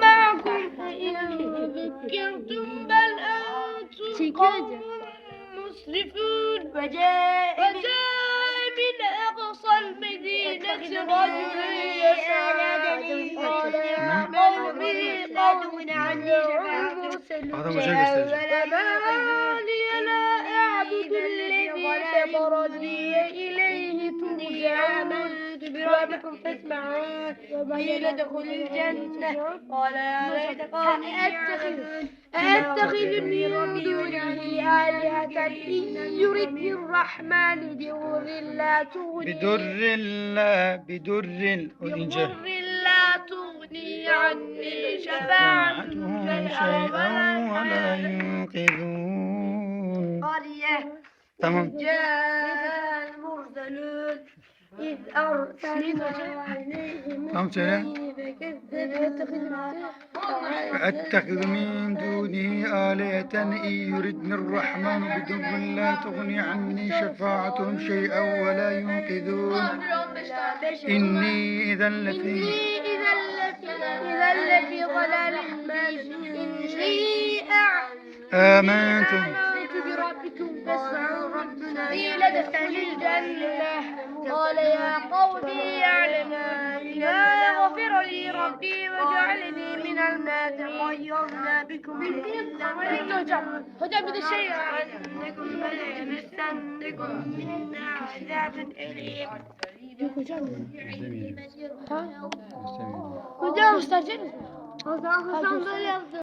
معكم فإن ذكرتم بل أنتم قوم مسرفون وجاء من أقصى المدينة رجل يسعى قال يا قوم عني Adam hoca gösterecek. وما لي لا أعبد الذي فطرني إليه ترجعون بربكم فاسمعون قيل ادخل الجنة. قال يا ليت قومي أتخذ أتخذ من دونه آلهة إن يردني الرحمن بضر لا تغني بدر لا بدر بضر لا تغني عني شفاعتهم شيئا ولا ينقذون. قرية تمام. جاء المرسلون إذ أرسلنا عليهم. فكذب أتخذ من دونه آلهة إن يردني الرحمن بضر لا تغني عني شفاعتهم شيئا ولا ينقذون إني إذا لفي إني إذا لفي إذا لفي ضلال مبين إني آمنت بربكم فاسمعوا ربنا قيل ادخل الجنة Rabbi ve cealeni minel metegayyazne bikum Bitti hocam. Hocam bir de şey ya. Yok hocam. İstemiyorum. Ha? Hocam. İstemiyorum. Hocam. Hocam böyle yaptı.